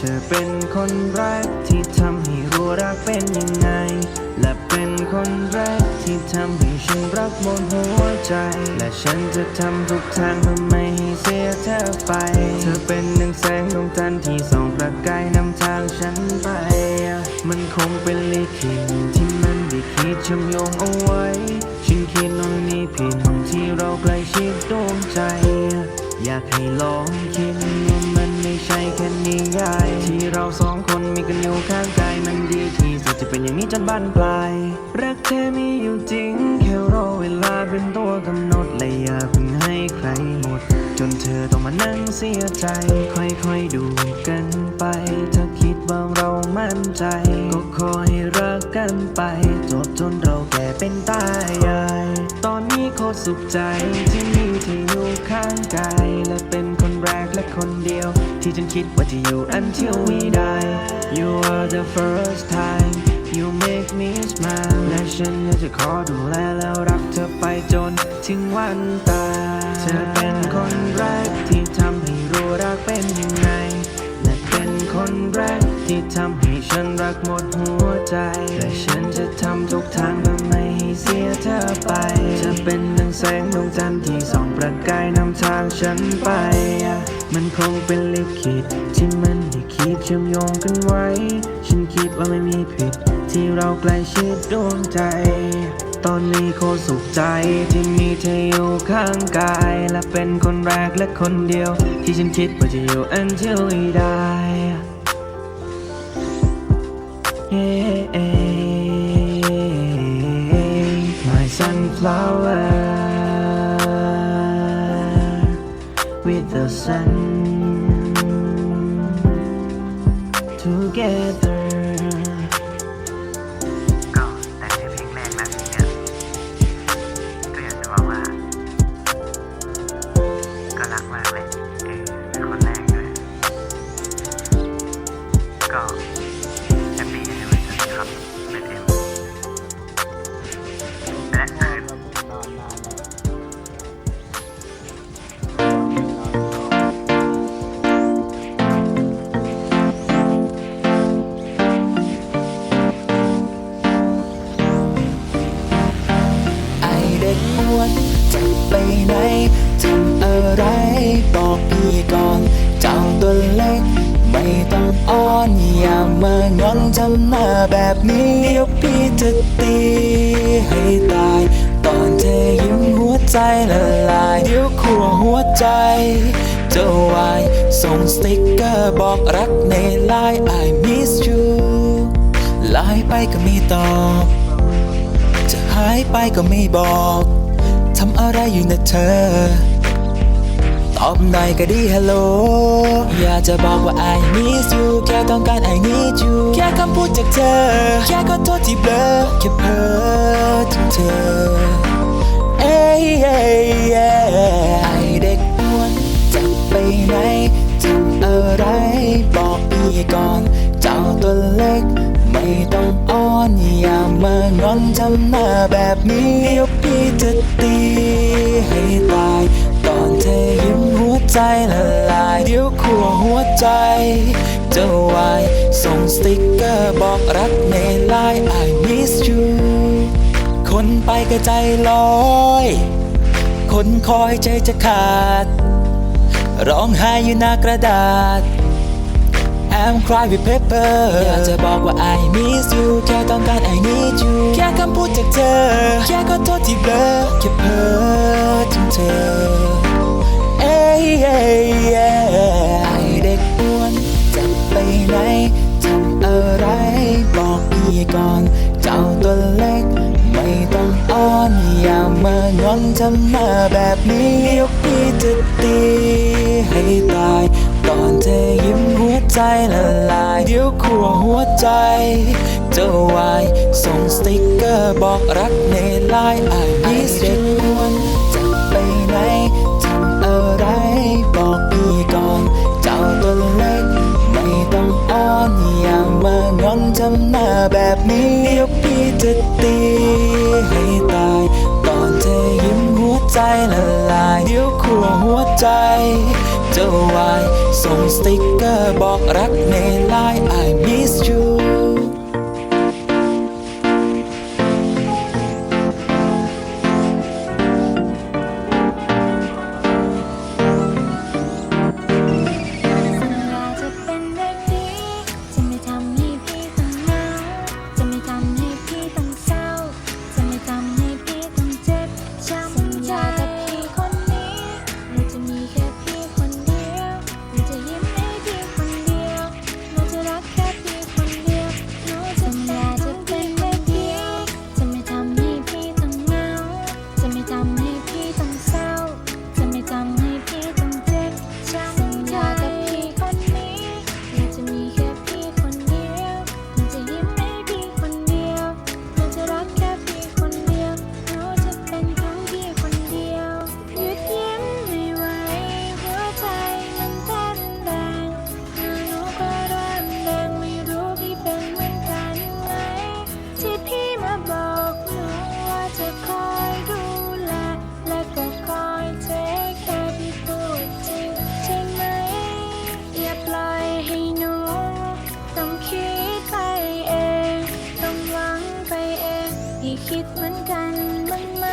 เธอเป็นคนแรกที่ทำให้รู้รักเป็นยังไง และเป็นคนแรกที่ทำให้ฉันรักหมดหัวใจ และฉันจะทำทุกทางเพื่อไม่ให้เสียเธอไป เธอเป็นหนึ่งแสงดวงจันทร์ที่ส่องประกายนำทางฉันไป มันคงเป็นลิขิตที่มันได้คิดเชื่อมโยงเอาไว้ ฉันคิดว่ามันมีผิดที่เราใกล้ชิดดวงใจ อยากให้ลองคิด ใช่แค่นิยายที่เราสองคนมีกันอยู่ข้างกายมันดีที่สุดจะเป็นอย่างนี้จนบ้านปลาย รักแท้มีอยู่จริงแค่รอเวลาเป็นตัวกำหนดและอย่าเพิ่งให้ใครหมด จนเธอต้องมานั่งเสียใจ ค่อยๆดูกันไป ถ้าคิดว่าเรามั่นใจ ก็ขอให้รักกันไป จบจนเราแก่เป็นตายาย ตอนนี้โคตรสุขใจที่มีเธออยู่ข้างกายและเป็นคนแรกและคนเดียว ที่ฉันคิดว่าจะอยู่ until we die You are the first time You make me smile และฉันอยากจะขอดูแลแล้วรักเธอไปจนถึงวันตายเธอเป็นคนแรกที่ทำให้รู้รักเป็นยังไง และเป็นคนแรก ที่ทำให้ฉันรักหมดหัวใจและฉันจะทำทุกทางเพื่อไม่ให้เสียเธอไปจะเป็นดังแสงดวงจันทร์ที่ส่องประกายนำทางฉันไป มันคงเป็นลิขิตที่มันได้คิดเชื่อมโยงกันไว้ ฉันคิดว่าไม่มีผิด ที่เราใกล้ชิดดวงใจ ตอนนี้โคสุขใจที่มีเธออยู่ข้างกาย และเป็นคนแรกและคนเดียว ที่ฉันคิดว่าจะอยู่ until we die my sunflower with the sun together. ก็แต่งให้เพลงแรกนะทีเนี่ยก็อยากจะบอกว่า ก็รักมากเลยเออเป็นคนแรกด้วยก็ มางอนทำหน้าแบบนี้ เดี๋ยวพี่จะตีให้ตาย ตอนเธอยิ้มหัวใจละลาย เดี๋ยวขัวหัวใจจะวายส่งสติ๊กเกอร์บอกรักในไลน์ I miss you ไลน์ไปก็มีตอบ จะหายไปก็ไม่บอก ทำอะไรอยู่นะเธอ ตอบหน่อยก็ดีฮัลโหลอยากจะบอกว่า I miss you แค่ต้องการ I need you แค่คำพูดจากเธอ แค่ขอโทษที่เบลอแค่เพ้อถึงเธอเอ้ยเอ้ยเอ้ยไอเด็กอ้วนจะไปไหนทำอะไรบอกพี่ก่อน เจ้าตัวเล็กไม่ต้องอ้อนอย่ามางอนทำหน้าแบบนี้เดี๋ยวพี่จะตีให้ตายตอนเธอยิ้ม ใจละลายเดี๋ยวขัวหัวใจ จะวายส่งสติ๊กเกอร์บอกรักในไลน์ I miss you คนไปก็ใจลอย คนคอยใจจะขาด ร้องไห้อยู่หน้ากระดาษ I'm cry with paper อยากจะบอกว่า I miss you แค่ต้องการ I need you แค่คำพูดจากเธอ แค่ขอโทษที่เบลอแค่เพ้อถึงเธอ ทำหน้าแบบนี้เดี๋ยวพี่จะตีให้ตายตอนเธอยิ้มหัวใจละลาย เดี๋ยวขัวหัวใจจะวายส่งสติ๊กเกอร์บอกรักในไลน์ไอมิสเด็กอ้วนจะไปไหนทำอะไรบอกพี่ก่อน เจ้าตัวเล็กไม่ต้องอ้อนอย่ามางอนทำหน้าแบบนี้เดี๋ยวพี่จะตีให้ตาย ใจละลายเดี๋ยวขัวหัวใจ เจ้าวายส่งสติ๊กเกอร์บอกรักในไลน์ I miss you คิดเหมือนกันบ้างไหม